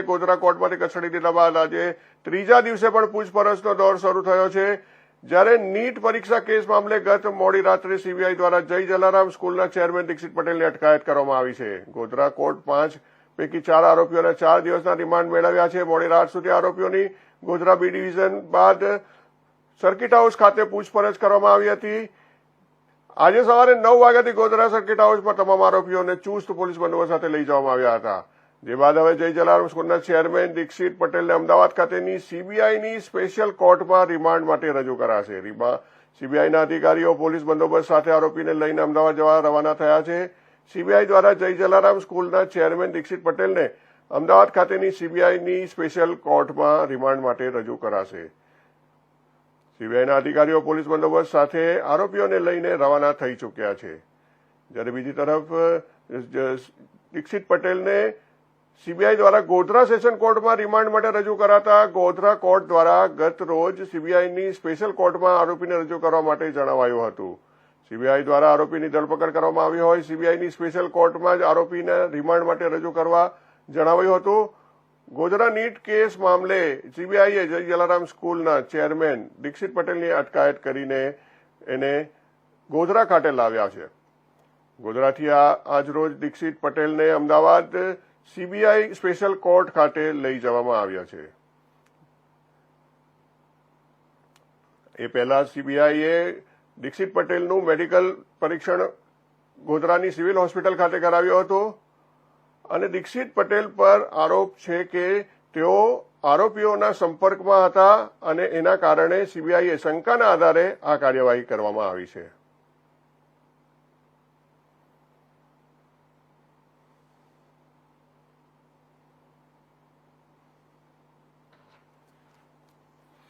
ગોધરા કોર્ટમાંથી કચડી દીધા બાદ આજે ત્રીજા દિવસે પણ પૂછપરછનો દોર શરૂ થયો છે. જ્યારે નીટ પરીક્ષા કેસ મામલે ગત મોડી રાત્રે સીબીઆઈ દ્વારા જય જલારામ સ્કૂલના ચેરમેન દીક્ષિત પટેલની અટકાયત કરવામાં આવી છે. ગોધરા કોર્ટ પાંચ પૈકી ચાર આરોપીઓને ચાર દિવસના રિમાન્ડ મેળવ્યા છે. મોડી રાત સુધી આરોપીઓની ગોધરા બી ડિવિઝન બાદ સર્કિટ હાઉસ ખાતે પૂછપરછ કરવામાં આવી હતી. આજે સવારે નવ વાગ્યાથી ગોધરા સર્કિટ હાઉસ પર તમામ આરોપીઓને ચુસ્ત પોલીસ બંદોબસ્ત સાથે લઈ જવામાં આવ્યા હતા. જે બાદ હવે જય જલારામ સ્કૂલના ચેરમેન દીક્ષિત પટેલને અમદાવાદ ખાતેની સીબીઆઈની સ્પેશિયલ કોર્ટમાં રિમાન્ડ માટે રજૂ કરાશે. સીબીઆઈના અધિકારીઓ, પોલીસ બંદોબસ્ત સાથે આરોપીને લઈને અમદાવાદ જવા રવાના થયા છે. સીબીઆઈ દ્વારા જય જલારામ સ્કૂલના ચેરમેન દીક્ષિત પટેલને અમદાવાદ ખાતેની સીબીઆઈની સ્પેશિયલ કોર્ટમાં રિમાન્ડ માટે રજૂ કરાશે. સીબીઆઈના અધિકારીઓ, પોલીસ બંદોબસ્ત સાથે આરોપીઓને લઈને રવાના થઈ ચૂક્યા છે. જ્યારે બીજી તરફ દીક્ષિત પટેલને સીબીઆઈ દ્વારા ગોધરા સેશન કોર્ટમાં રિમાન્ડ માટે રજૂ કરાતા ગોધરા કોર્ટ દ્વારા ગત રોજ સીબીઆઈની સ્પેશિયલ કોર્ટમાં આરોપીને રજૂ કરવા માટે જણાવાયું હતું. સીબીઆઈ દ્વારા આરોપીની ધરપકડ કરવામાં આવી હોય સીબીઆઈની સ્પેશિયલ કોર્ટમાં જ આરોપીને રિમાન્ડ માટે રજૂ કરવા જણાવાયું હતું. ગોધરા નીટ કેસ મામલે સીબીઆઈએ જય જલારામ સ્કૂલના ચેરમેન દીક્ષિત પટેલની અટકાયત કરીને એને ગોધરા ખાતે લાવ્યા છે. ગોધરાથી આજરોજ દીક્ષિત પટેલને અમદાવાદ સીબીઆઈ સ્પેશિયલ કોર્ટ ખાતે લઈ જવામાં આવ્યા છે. એ પહેલા સીબીઆઈએ દીક્ષિત પટેલનું મેડિકલ પરીક્ષણ ગોધરાની સિવિલ હોસ્પિટલ ખાતે કરાવ્યો હતો અને દીક્ષિત પટેલ પર આરોપ છે કે તેઓ આરોપીઓના સંપર્કમાં હતા અને એના કારણે સીબીઆઈએ શંકાના આધારે આ કાર્યવાહી કરવામાં આવી છે.